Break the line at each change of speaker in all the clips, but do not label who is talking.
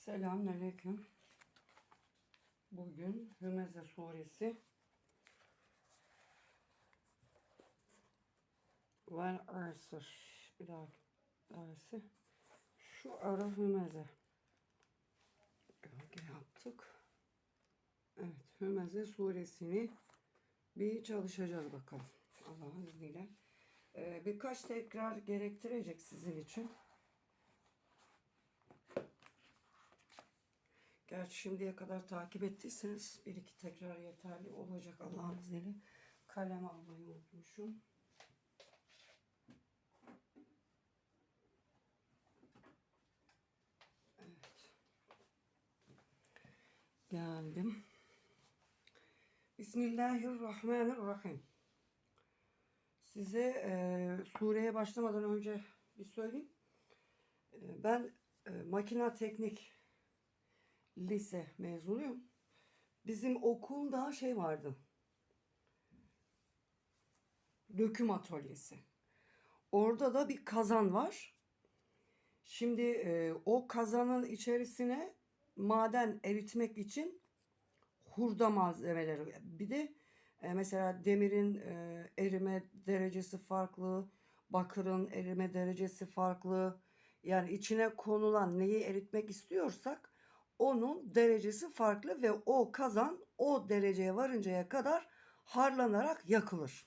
Selamünaleyküm. Bugün Hümeze suresi Vel Asr bir daha dersi şu ara Hümeze gölge yaptık. Evet Hümeze suresini bir çalışacağız bakalım Allah'ın izniyle. Ee, birkaç tekrar gerektirecek sizin için. Gerçi şimdiye kadar takip ettiyseniz bir iki tekrar yeterli olacak Allah'ın izniyle. Kalem almayı unutmuşum. Evet. Geldim. Bismillahirrahmanirrahim. Size e, sureye başlamadan önce bir söyleyeyim. E, ben e, makina teknik lise mezunuyum. Bizim okulda şey vardı. Döküm atölyesi. Orada da bir kazan var. Şimdi e, o kazanın içerisine maden eritmek için hurda malzemeleri. Bir de e, mesela demirin e, erime derecesi farklı, bakırın erime derecesi farklı. Yani içine konulan neyi eritmek istiyorsak onun derecesi farklı ve o kazan o dereceye varıncaya kadar harlanarak yakılır.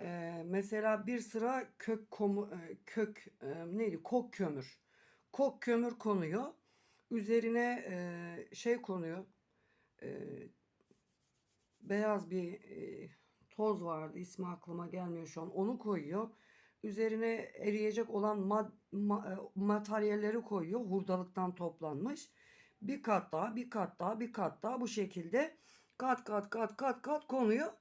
Ee, mesela bir sıra kök komu, e, kök e, neydi kok kömür. Kok kömür konuyor. Üzerine e, şey konuyor. E, beyaz bir e, toz vardı. ismi aklıma gelmiyor şu an. Onu koyuyor. Üzerine eriyecek olan mad, ma, e, materyalleri koyuyor. Hurdalıktan toplanmış. Bir kat daha, bir kat daha, bir kat daha bu şekilde kat kat kat kat kat konuyor.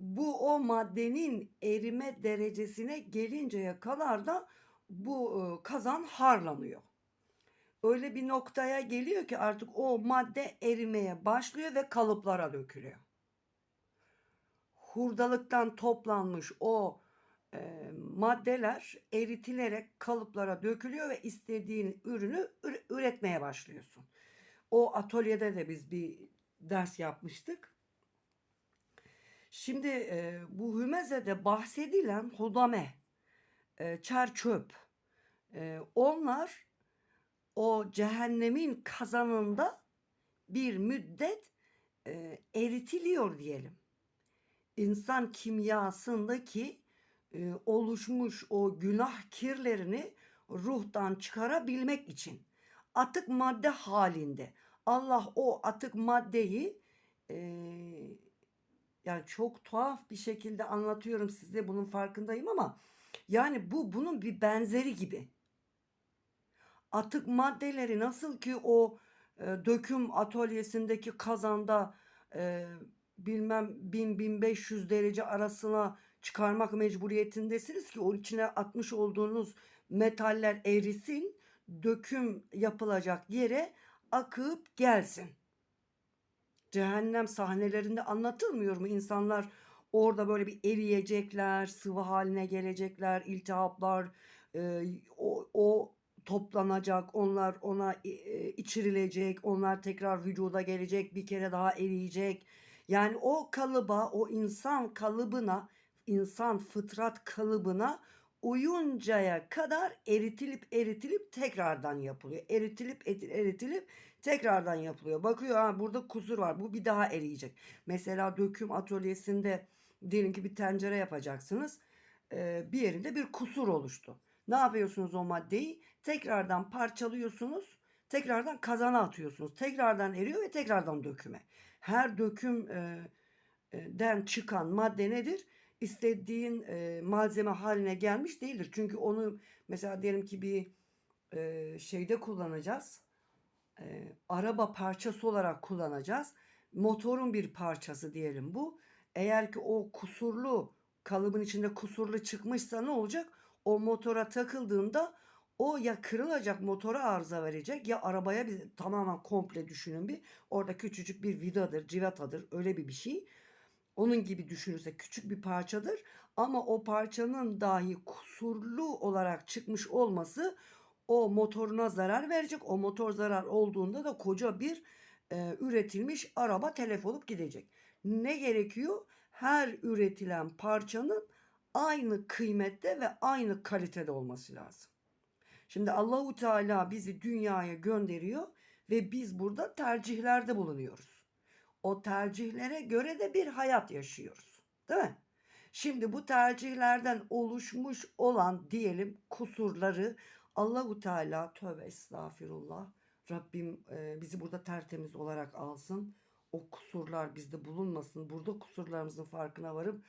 Bu o maddenin erime derecesine gelinceye kadar da bu e, kazan harlanıyor. Öyle bir noktaya geliyor ki artık o madde erimeye başlıyor ve kalıplara dökülüyor. Hurdalıktan toplanmış o e, maddeler eritilerek kalıplara dökülüyor ve istediğin ürünü üre- üretmeye başlıyorsun. O atölyede de biz bir ders yapmıştık. Şimdi e, bu Hümeze'de bahsedilen hudame, e, çer çöp, e, onlar o cehennemin kazanında bir müddet e, eritiliyor diyelim. İnsan kimyasındaki e, oluşmuş o günah kirlerini ruhtan çıkarabilmek için atık madde halinde Allah o atık maddeyi e, yani çok tuhaf bir şekilde anlatıyorum size bunun farkındayım ama yani bu bunun bir benzeri gibi. Atık maddeleri nasıl ki o e, döküm atölyesindeki kazanda e, bilmem 1000-1500 derece arasına çıkarmak mecburiyetindesiniz ki o içine atmış olduğunuz metaller erisin, döküm yapılacak yere akıp gelsin. Cehennem sahnelerinde anlatılmıyor mu? İnsanlar orada böyle bir eriyecekler, sıvı haline gelecekler, iltihaplar, e, o, o toplanacak, onlar ona e, içirilecek, onlar tekrar vücuda gelecek, bir kere daha eriyecek. Yani o kalıba, o insan kalıbına, insan fıtrat kalıbına uyuncaya kadar eritilip eritilip tekrardan yapılıyor. Eritilip eritilip tekrardan yapılıyor. Bakıyor ha burada kusur var. Bu bir daha eriyecek. Mesela döküm atölyesinde diyelim ki bir tencere yapacaksınız. Bir yerinde bir kusur oluştu. Ne yapıyorsunuz o maddeyi? Tekrardan parçalıyorsunuz. Tekrardan kazana atıyorsunuz. Tekrardan eriyor ve tekrardan döküme. Her döküm e, e, den çıkan madde nedir? İstediğin e, malzeme haline gelmiş değildir. Çünkü onu mesela diyelim ki bir e, şeyde kullanacağız. E, araba parçası olarak kullanacağız. Motorun bir parçası diyelim bu. Eğer ki o kusurlu kalıbın içinde kusurlu çıkmışsa ne olacak? O motora takıldığında o ya kırılacak motora arıza verecek ya arabaya bir tamamen komple düşünün bir. Orada küçücük bir vidadır, civatadır öyle bir bir şey. Onun gibi düşünürse küçük bir parçadır ama o parçanın dahi kusurlu olarak çıkmış olması o motoruna zarar verecek. O motor zarar olduğunda da koca bir e, üretilmiş araba telef olup gidecek. Ne gerekiyor? Her üretilen parçanın aynı kıymette ve aynı kalitede olması lazım. Şimdi Allahu Teala bizi dünyaya gönderiyor ve biz burada tercihlerde bulunuyoruz. O tercihlere göre de bir hayat yaşıyoruz. Değil mi? Şimdi bu tercihlerden oluşmuş olan diyelim kusurları Allahu Teala tövbe estağfirullah Rabbim e, bizi burada tertemiz olarak alsın. O kusurlar bizde bulunmasın. Burada kusurlarımızın farkına varıp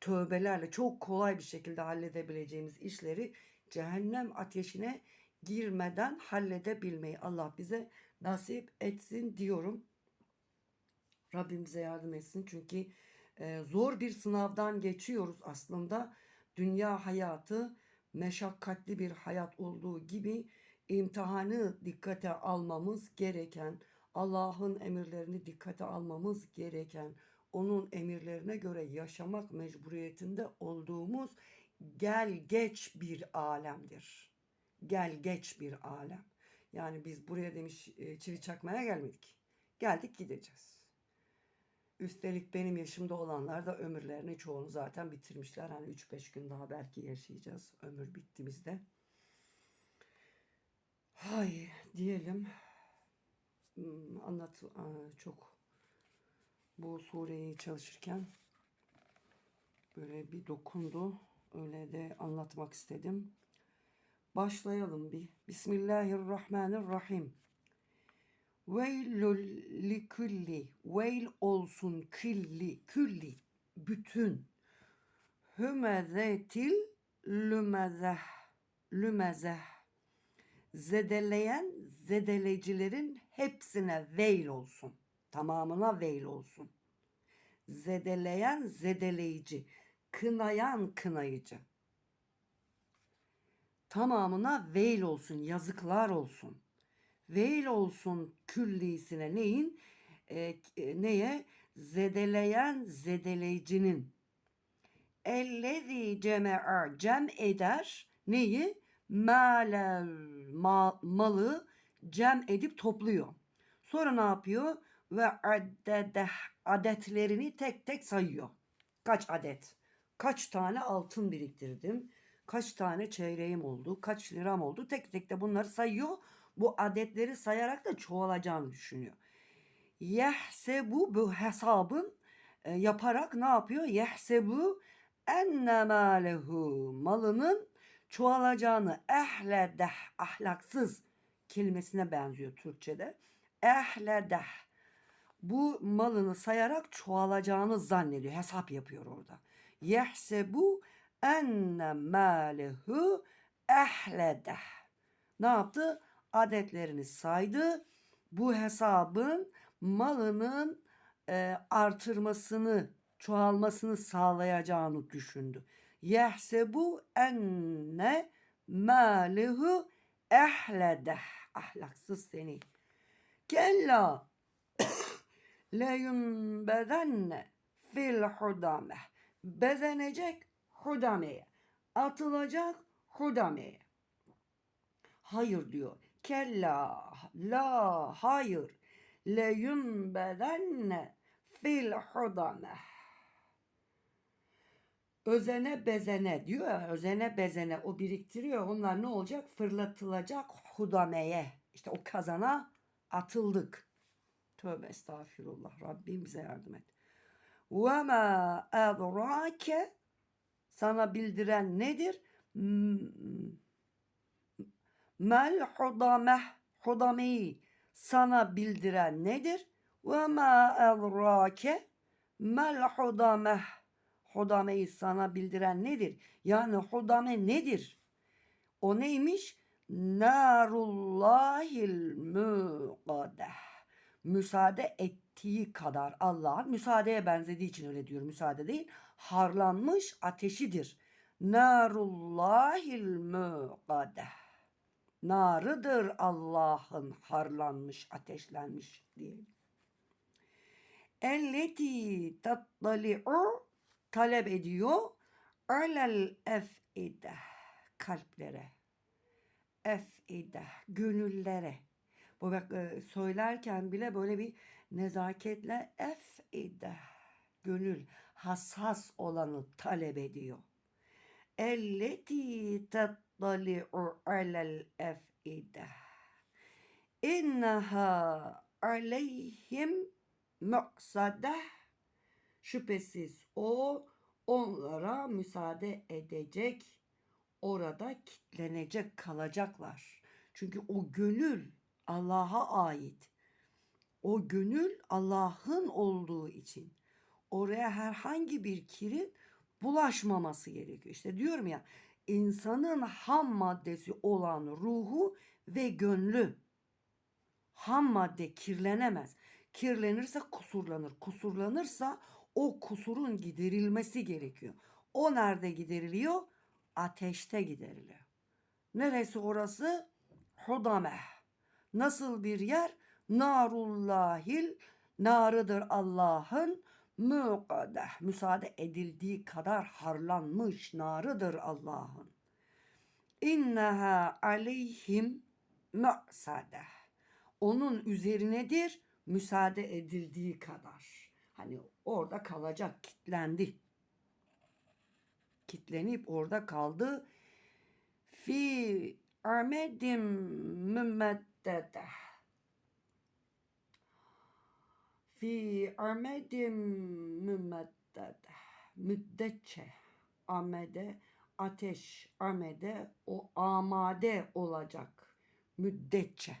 tövbelerle çok kolay bir şekilde halledebileceğimiz işleri cehennem ateşine girmeden halledebilmeyi Allah bize nasip etsin diyorum. Rabbim bize yardım etsin çünkü e, zor bir sınavdan geçiyoruz aslında. Dünya hayatı meşakkatli bir hayat olduğu gibi imtihanı dikkate almamız gereken, Allah'ın emirlerini dikkate almamız gereken, onun emirlerine göre yaşamak mecburiyetinde olduğumuz gel geç bir alemdir. Gel geç bir alem. Yani biz buraya demiş e, çivi çakmaya gelmedik. Geldik gideceğiz. Üstelik benim yaşımda olanlar da ömürlerini çoğunu zaten bitirmişler. Hani 3-5 gün daha belki yaşayacağız ömür bittiğimizde. Hay diyelim. Hmm, Anlat Aa, çok bu sureyi çalışırken böyle bir dokundu. Öyle de anlatmak istedim. Başlayalım bir. Bismillahirrahmanirrahim. Veylül likulli. Veil olsun külli. Külli. Bütün. Hümezetil lümezeh. Lümezeh. Zedeleyen zedelecilerin hepsine veil olsun. Tamamına veil olsun. Zedeleyen zedeleyici. Kınayan kınayıcı. Tamamına veil olsun, yazıklar olsun. Veil olsun küllisine neyin? E, e, neye? Zedeleyen zedeleyicinin. Ellezi ceme'a cem eder neyi? Male ma, malı cem edip topluyor. Sonra ne yapıyor? Ve addede adetlerini tek tek sayıyor. Kaç adet? Kaç tane altın biriktirdim? Kaç tane çeyreğim oldu? Kaç liram oldu? Tek tek de bunları sayıyor. Bu adetleri sayarak da çoğalacağını düşünüyor. Yehsebu bu hesabın e, yaparak ne yapıyor? Yehsebu enne malehu malının çoğalacağını ehledeh ahlaksız kelimesine benziyor Türkçe'de. Ehledeh bu malını sayarak çoğalacağını zannediyor. Hesap yapıyor orada. Yehsebu enne malehu ehledeh. Ne yaptı? Adetlerini saydı. Bu hesabın malının e, artırmasını, çoğalmasını sağlayacağını düşündü. Yehsebu enne malehu ehledeh. Ahlaksız seni. Kella leyunbedenne fil hudameh. Bezenecek hudameye. Atılacak hudameye. Hayır diyor. Kella la hayır. Leyunbedenne fil hudameh. Özene bezene diyor ya özene bezene o biriktiriyor. Onlar ne olacak? Fırlatılacak hudameye. İşte o kazana atıldık. Tövbe estağfirullah. Rabbim bize yardım et. Ve ma edrake sana bildiren nedir? Mel hudameh hudameyi sana bildiren nedir? Ve ma edrake mel hudameh hudameyi sana bildiren nedir? Yani hudame nedir? O neymiş? Narullahil muqaddeh. Müsaade ettiği kadar Allah'ın müsaadeye benzediği için öyle diyor. Müsaade değil. Harlanmış ateşidir. Narullahil muqaddeh. Narıdır Allah'ın harlanmış, ateşlenmiş diyelim. Elleti tattali'u talep ediyor. Alel ef'ide kalplere. efide gönüllere. Bu bak e, söylerken bile böyle bir nezaketle efide gönül hassas olanı talep ediyor. Elleti tattali'u alel efide. İnneha aleyhim mu'sadeh. Şüphesiz o onlara müsaade edecek, orada kitlenecek, kalacaklar. Çünkü o gönül Allah'a ait. O gönül Allah'ın olduğu için oraya herhangi bir kirin bulaşmaması gerekiyor. İşte diyorum ya insanın ham maddesi olan ruhu ve gönlü ham madde kirlenemez. Kirlenirse kusurlanır. Kusurlanırsa o kusurun giderilmesi gerekiyor. O nerede gideriliyor? Ateşte gideriliyor. Neresi orası? Hudameh. Nasıl bir yer? Narullahil narıdır Allah'ın mukadeh. Müsaade edildiği kadar harlanmış narıdır Allah'ın. İnneha aleyhim mu'sadeh. Onun üzerinedir müsaade edildiği kadar. Hani orada kalacak, kitlendi. Kitlenip orada kaldı. Fi amedim mümmeddede. Fi amedim mümmeddede. Müddetçe. Amede, ateş, amede, o amade olacak. Müddetçe.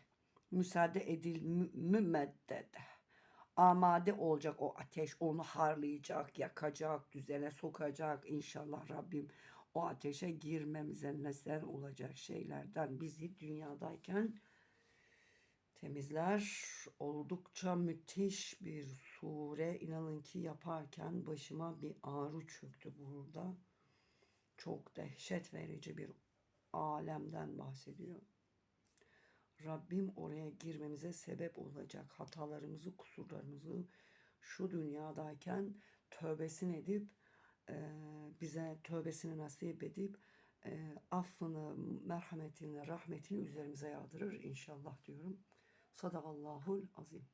Müsaade edil, mü- mümmeddede amade olacak o ateş onu harlayacak, yakacak, düzene sokacak. İnşallah Rabbim o ateşe girmemize neden olacak şeylerden bizi dünyadayken temizler. Oldukça müthiş bir sure. İnanın ki yaparken başıma bir ağrı çöktü burada. Çok dehşet verici bir alemden bahsediyor. Rabbim oraya girmemize sebep olacak hatalarımızı, kusurlarımızı şu dünyadayken tövbesini edip e, bize tövbesini nasip edip e, affını, merhametini, rahmetini üzerimize yağdırır inşallah diyorum. صدق الله العظيم.